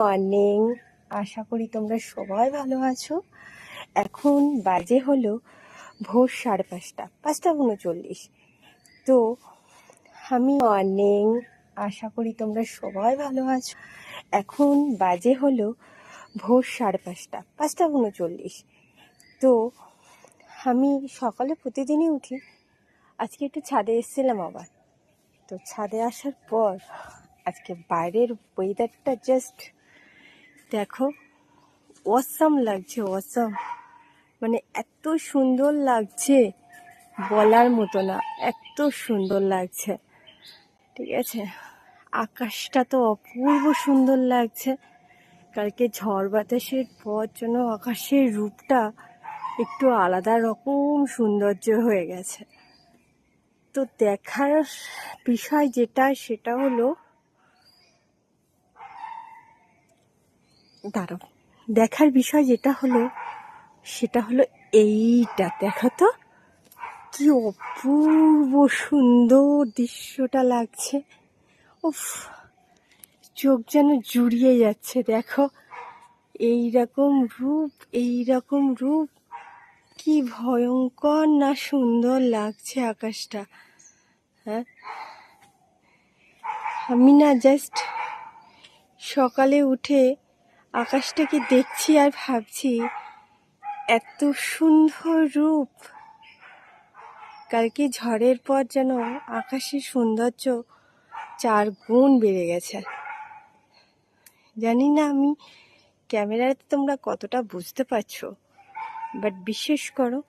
Morning আশা করি তোমরা সবাই ভালো আছো। এখন বাজে হলো ভোর সাড়ে পাঁচটা পাঁচটা উনচল্লিশ। তো আমি মর্নিং আশা করি তোমরা সবাই ভালো আছো। এখন বাজে হলো ভোর সাড়ে পাঁচটা পাঁচটা উনচল্লিশ। তো আমি সকালে প্রতিদিনই উঠি। আজকে একটু ছাদে এসেছিলাম আবার। তো ছাদে আসার পর আজকে বাইরের ওয়েদারটা জাস্ট দেখো অসাম লাগছে অসাম মানে এত সুন্দর লাগছে, বলার মতো না, এত সুন্দর লাগছে। ঠিক আছে? আকাশটা তো অপূর্ব সুন্দর লাগছে। কালকে ঝড় বাতাসের পর জন্য আকাশের রূপটা একটু আলাদা রকম সৌন্দর্য হয়ে গেছে। তো দেখার বিষয় যেটা, সেটা হলো দাঁড়াও। দেখার বিষয় যেটা হলো, সেটা হলো এইটা। দেখো তো, কি অপূর্ব সুন্দর দৃশ্যটা লাগছে। উফ, চোখ যেন জুড়িয়ে যাচ্ছে। দেখো এই রকম রূপ এই রকম রূপ। কি ভয়ঙ্কর না সুন্দর লাগছে আকাশটা। হ্যাঁ? আমি না জাস্ট সকালে উঠে আকাশটাকে দেখছি আর ভাবছি? এত সুন্দর রূপ। কালকে ঝড়ের পর যেন আকাশের সৌন্দর্য চার গুণ বেড়ে গেছে। জানি না আমি ক্যামেরাতে তোমরা কতটা বুঝতে পারছ, বাট বিশ্বাস করো,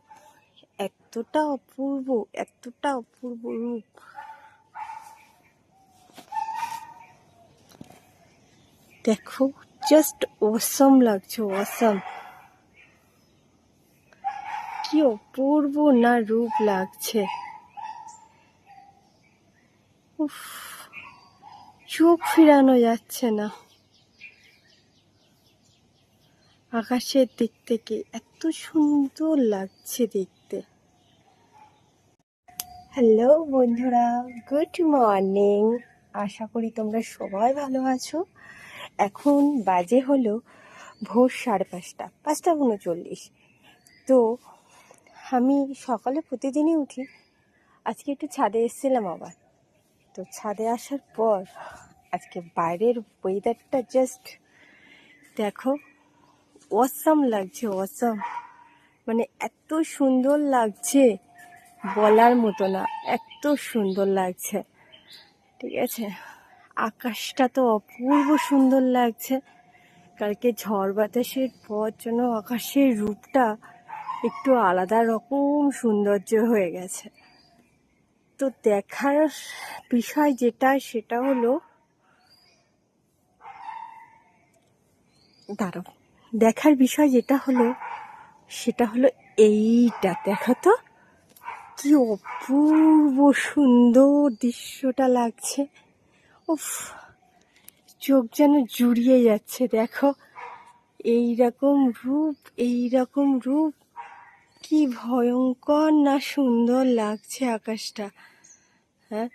এতটা অপূর্ব এতটা অপূর্ব রূপ। দেখো জাস্ট অসম লাগছে অসম কি অপূর্ব না রূপ লাগছে। চোখ ফিরানো যাচ্ছে না। আকাশের দিক থেকে এত সুন্দর লাগছে দেখতে। হ্যালো বন্ধুরা, গুড মর্নিং। আশা করি তোমরা সবাই ভালো আছো। এখন বাজে হলো ভোর সাড়ে পাঁচটা পাঁচটা উনচল্লিশ। তো আমি সকালে প্রতিদিনই উঠি। আজকে একটু ছাদে এসেছিলাম আবার। তো ছাদে আসার পর আজকে বাইরের ওয়েদারটা জাস্ট দেখো অসাম লাগছে অসাম মানে এত সুন্দর লাগছে, বলার মতো না, এত সুন্দর লাগছে। ঠিক আছে? আকাশটা তো অপূর্ব সুন্দর লাগছে। কালকে ঝড় বাতাসের পর জন্য আকাশের রূপটা একটু আলাদা রকম সৌন্দর্য হয়ে গেছে। তো দেখার বিষয় যেটা, সেটা হলো, দাঁড়াও। দেখার বিষয় যেটা হলো, সেটা হলো এইটা। দেখো তো, কি অপূর্ব সুন্দর দৃশ্যটা লাগছে। উফ, চোখ যেন জুড়িয়ে যাচ্ছে, দেখো। এই রকম রূপ এই রকম রূপ। কি ভয়ঙ্কর না সুন্দর লাগছে আকাশটা হ্যাঁ?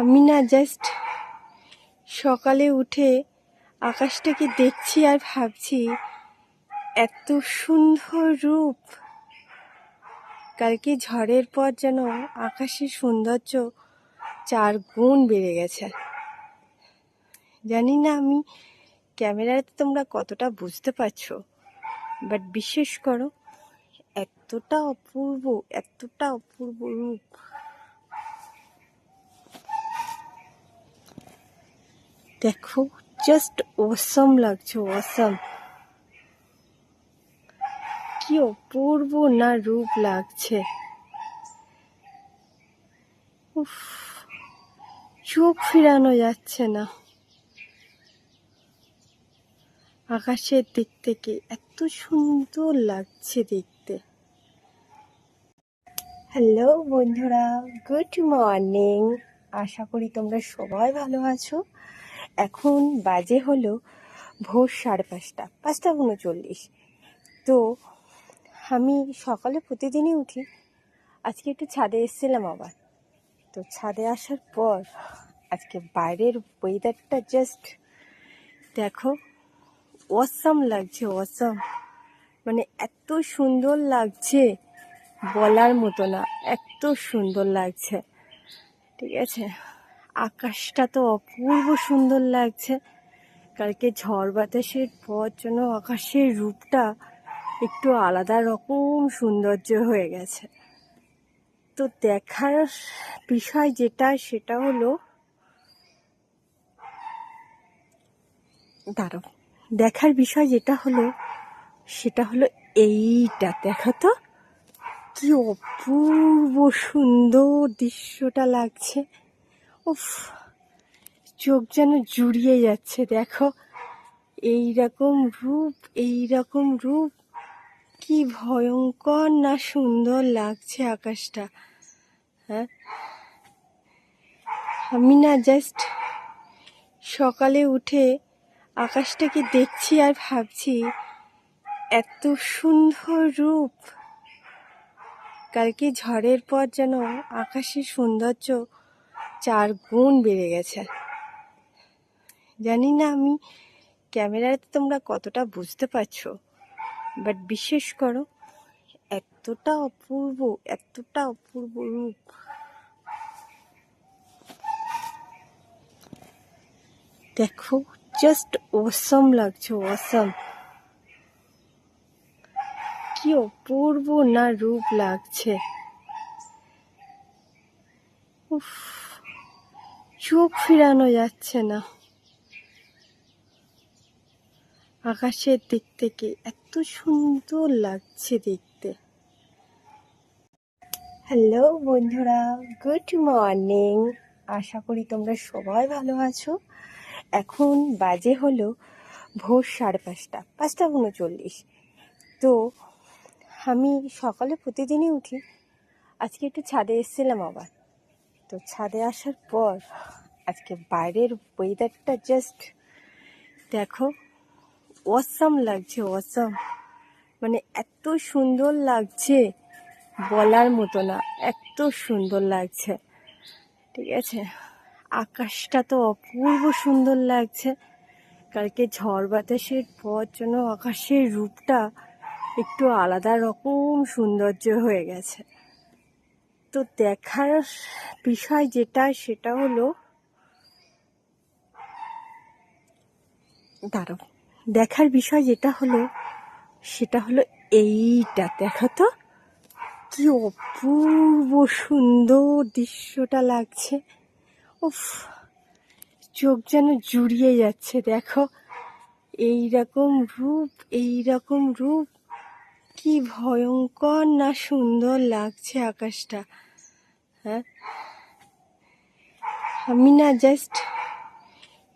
আমি না জাস্ট সকালে উঠে আকাশটাকে দেখছি আর ভাবছি, এত সুন্দর রূপ। কালকে ঝড়ের পর যেন আকাশের সৌন্দর্য চার গুণ বেড়ে গেছে। জানি না আমি ক্যামেরাতে তোমরা কতটা বুঝতে পারছ বাট বিশ্বাস করো, এতটা অপূর্ব এতটা অপূর্ব রূপ। দেখো জাস্ট অসম লাগছে অসম কি অপূর্ব না রূপ লাগছে। উফ। চোখ ফিরানো যাচ্ছে না। আকাশের দিক থেকে এত সুন্দর লাগছে দেখতে। হ্যালো বন্ধুরা গুড মর্নিং আশা করি তোমরা সবাই ভালো আছো। এখন বাজে হলো ভোর সাড়ে পাঁচটা পাঁচটা উনচল্লিশ। তো আমি সকালে প্রতিদিনই উঠি, আজকে একটু ছাদে এসেছিলাম আবার। তো ছাদে আসার পর আজকে বাইরের ওয়েদারটা জাস্ট দেখো অসাম লাগছে অসাম মানে এত সুন্দর লাগছে, বলার মতো না, এত সুন্দর লাগছে। ঠিক আছে? আকাশটা তো অপূর্ব সুন্দর লাগছে। কালকে ঝড় বাতাসের পর জন্য আকাশের রূপটা একটু আলাদা রকম সৌন্দর্য হয়ে গেছে। তো দেখার বিষয় যেটা, সেটা হলো দাঁড়াও। দেখার বিষয় যেটা হলো, সেটা হলো এইটা। দেখো তো, কি অপূর্ব সুন্দর দৃশ্যটা লাগছে। উফ, চোখ যেন জুড়িয়ে যাচ্ছে। দেখো এই রকম রূপ এই রকম রূপ। কি ভয়ঙ্কর না সুন্দর লাগছে আকাশটা হ্যাঁ? আমি না জাস্ট সকালে উঠে আকাশটাকে দেখছি আর ভাবছি? এত সুন্দর রূপ। কালকে ঝড়ের পর যেন আকাশের সৌন্দর্য চার গুণ বেড়ে গেছে। জানি না আমি ক্যামেরাতে তোমরা কতটা বুঝতে পারছ, বাট বিশ্বাস করো, এতটা অপূর্ব এতটা অপূর্ব রূপ। দেখো জাস্ট অসম লাগছে অসম কি অপূর্ব না রূপ লাগছে। উফ, চোখ ফিরানো যাচ্ছে না। আকাশের দিক থেকে এত সুন্দর লাগছে দেখতে। হ্যালো বন্ধুরা, গুড মর্নিং। আশা করি তোমরা সবাই ভালো আছো। এখন বাজে হলো ভোর সাড়ে পাঁচটা পাঁচটা উনচল্লিশ। তো আমি সকালে প্রতিদিনই উঠি। আজকে একটু ছাদে এসেছিলাম আবার। তো ছাদে আসার পর আজকে বাইরের ওয়েদারটা জাস্ট দেখো অসাম লাগছে অসাম মানে এত সুন্দর লাগছে, বলার মতো না, এত সুন্দর লাগছে। ঠিক আছে? আকাশটা তো অপূর্ব সুন্দর লাগছে। কালকে ঝড় বাতাসের পর জন্য আকাশের রূপটা একটু আলাদা রকম সৌন্দর্য হয়ে গেছে। তো দেখার বিষয় যেটা, সেটা হলো, দাঁড়াও। দেখার বিষয় যেটা হলো, সেটা হলো এইটা। দেখো তো, কি অপূর্ব সুন্দর দৃশ্যটা লাগছে। উফ, চোখ যেন জুড়িয়ে যাচ্ছে, দেখো। এই রকম রূপ এই রকম রূপ। কি ভয়ঙ্কর না সুন্দর লাগছে আকাশটা হ্যাঁ? আমি না জাস্ট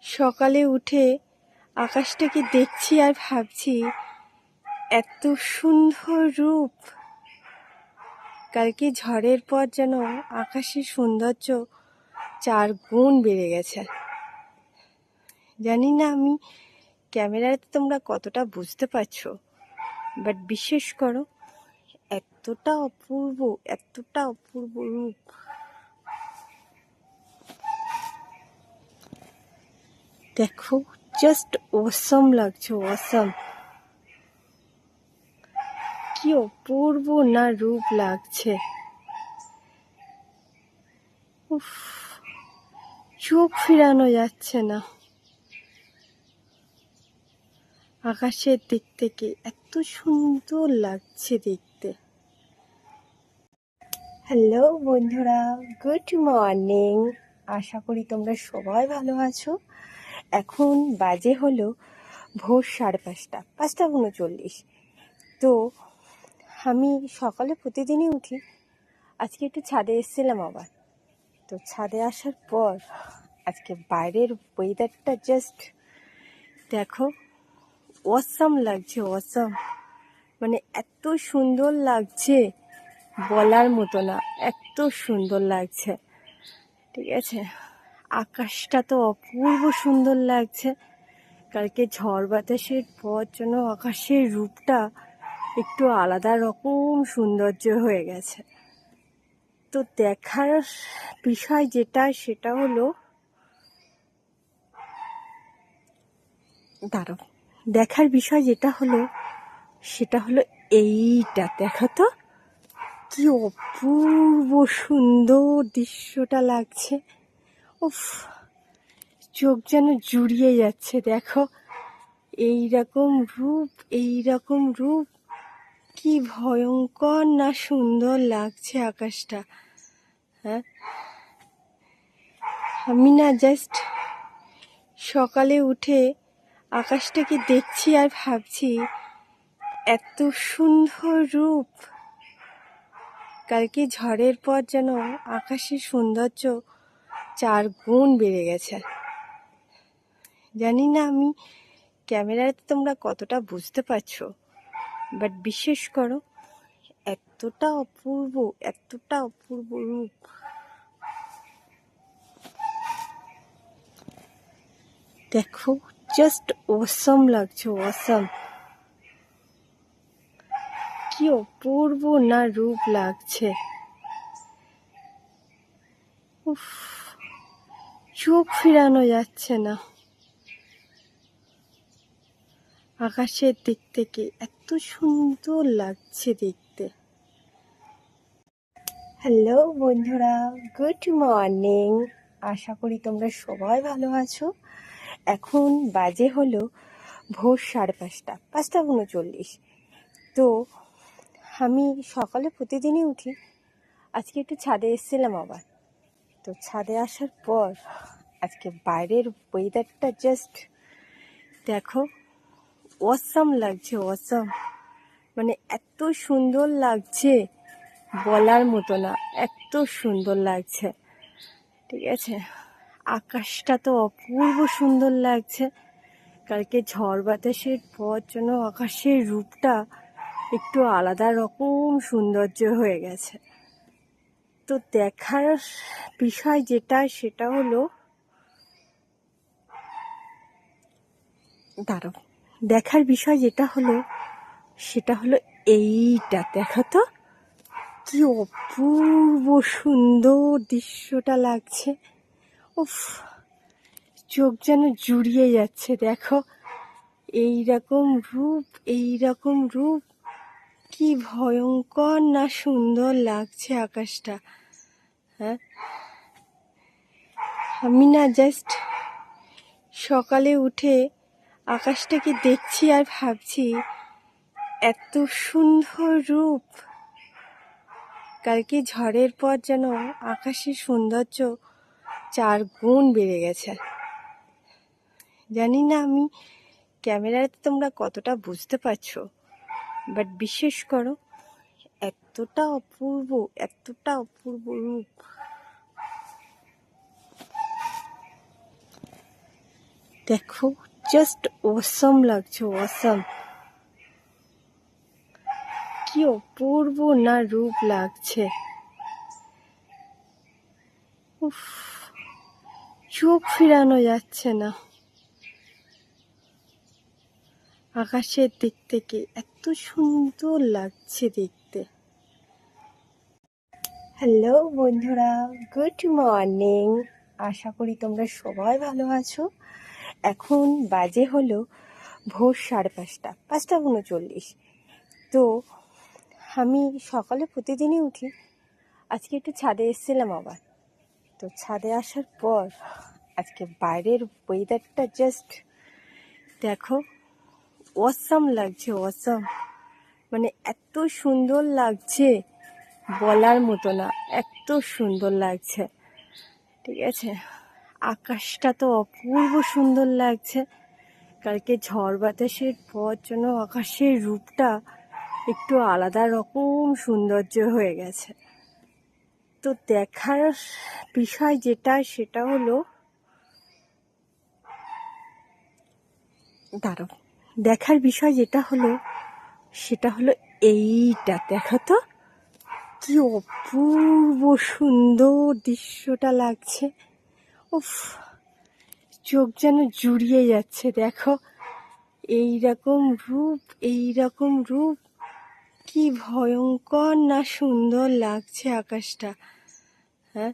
সকালে উঠে আকাশটাকে দেখছি আর ভাবছি, এত সুন্দর রূপ। কালকে ঝড়ের পর যেন আকাশের সৌন্দর্য চার গুণ বেড়ে গেছে। জানি না আমি ক্যামেরাতে তোমরা কতটা বুঝতে পারছ বাট বিশ্বাস করো, এতটা অপূর্ব এতটা অপূর্ব রূপ। দেখো জাস্ট অসম লাগছে অসম কি অপূর্ব না রূপ লাগছে। উফ। চোখ ফিরানো যাচ্ছে না। আকাশের দিক থেকে এত সুন্দর লাগছে দেখতে। হ্যালো বন্ধুরা গুড মর্নিং আশা করি তোমরা সবাই ভালো আছো। এখন বাজে হলো ভোর সাড়ে পাঁচটা পাঁচটা উনচল্লিশ। তো আমি সকালে প্রতিদিনই উঠি, আজকে একটু ছাদে এসেছিলাম আবার। তো ছাদে আসার পর আজকে বাইরের ওয়েদারটা জাস্ট দেখো অসাম লাগছে অসাম মানে এত সুন্দর লাগছে বলার মতো না, এত সুন্দর লাগছে। ঠিক আছে? আকাশটা তো অপূর্ব সুন্দর লাগছে। কালকে ঝড় বাতাসের পর জন্য আকাশের রূপটা একটু আলাদা রকম সৌন্দর্য হয়ে গেছে। তো দেখার বিষয় যেটা, সেটা হলো, দাঁড়াও। দেখার বিষয় যেটা হলো, সেটা হলো এইটা। দেখো তো, কি অপূর্ব সুন্দর দৃশ্যটা লাগছে। উফ, চোখ যেন জুড়িয়ে যাচ্ছে। দেখো এই রকম রূপ এই রকম রূপ। কি ভয়ঙ্কর না সুন্দর লাগছে আকাশটা হ্যাঁ? আমি না জাস্ট সকালে উঠে আকাশটাকে দেখছি আর ভাবছি, এত সুন্দর রূপ। কালকে ঝড়ের পর যেন আকাশের সৌন্দর্য চার গুণ বেড়ে গেছে। জানি না আমি ক্যামেরাতে তোমরা কতটা বুঝতে পারছ। বাট বিশ্বাস করো, এতটা অপূর্ব এতটা অপূর্ব রূপ। দেখো জাস্ট অসম লাগছে অসম কি অপূর্ব না রূপ লাগছে। উফ, চোখ ফিরানো যাচ্ছে না। আকাশের দিক থেকে এত সুন্দর লাগছে দেখতে। হ্যালো বন্ধুরা গুড মর্নিং আশা করি তোমরা সবাই ভালো আছো। এখন বাজে হলো ভোর সাড়ে পাঁচটা পাঁচটা উনচল্লিশ। তো আমি সকালে প্রতিদিনই উঠি, আজকে একটু ছাদে এসেছিলাম আবার। তো ছাদে আসার পর আজকে বাইরের ওয়েদারটা জাস্ট দেখো অসাম লাগছে অসাম মানে এত সুন্দর লাগছে বলার মতো না, এত সুন্দর লাগছে। ঠিক আছে? আকাশটা তো অপূর্ব সুন্দর লাগছে। কালকে ঝড় বাতাসের পর জন্য আকাশের রূপটা একটু আলাদা রকম সৌন্দর্য হয়ে গেছে। তো দেখার বিষয় যেটা, সেটা হলো, দাঁড়াও। দেখার বিষয় যেটা হলো, সেটা হলো এইটা দেখো তো, কি অপূর্ব সুন্দর দৃশ্যটা লাগছে। উফ, চোখ যেন জুড়িয়ে যাচ্ছে, দেখো। এই রকম রূপ এই রকম রূপ, কি ভয়ঙ্কর না সুন্দর লাগছে আকাশটা হ্যাঁ? আমি না জাস্ট সকালে উঠে আকাশটাকে দেখছি আর ভাবছি, এত সুন্দর রূপ। কালকে ঝড়ের পর যেন আকাশের সৌন্দর্য চার গুণ বেড়ে গেছে। জানি না আমি ক্যামেরাতে তোমরা কতটা বুঝতে পারছ, বাট বিশ্বাস করো, এতটা অপূর্ব এতটা অপূর্ব রূপ। দেখো জাস্ট ওসম লাগছে ওসম কি অপূর্ব না রূপ লাগছে। উফ, চোখ ফিরানো যাচ্ছে না। আকাশের দিক থেকে এত সুন্দর লাগছে দেখতে। হ্যালো বন্ধুরা, গুড মর্নিং। আশা করি তোমরা সবাই ভালো আছো। এখন বাজে হলো ভোর সাড়ে পাঁচটা পাঁচটা উনচল্লিশ। তো আমি সকালে প্রতিদিনই উঠি, আজকে একটু ছাদে এসেছিলাম আবার। তো ছাদে আসার পর আজকে বাইরের ওয়েদারটা জাস্ট দেখো অসাম লাগছে অসাম মানে এত সুন্দর লাগছে, বলার মতো না, এত সুন্দর লাগছে। ঠিক আছে? আকাশটা তো অপূর্ব সুন্দর লাগছে। কালকে ঝড় বাতাসের পর জন্য আকাশের রূপটা একটু আলাদা রকম সৌন্দর্য হয়ে গেছে। তো দেখার বিষয় যেটা, সেটা হলো, দাঁড়াও, দেখার বিষয় যেটা হলো, সেটা হলো এইটা। দেখো তো, কি অপূর্ব সুন্দর দৃশ্যটা লাগছে। উফ, চোখ যেন জুড়িয়ে যাচ্ছে, দেখো। এই রকম রূপ এই রকম রূপ। কি ভয়ঙ্কর না সুন্দর লাগছে আকাশটা হ্যাঁ?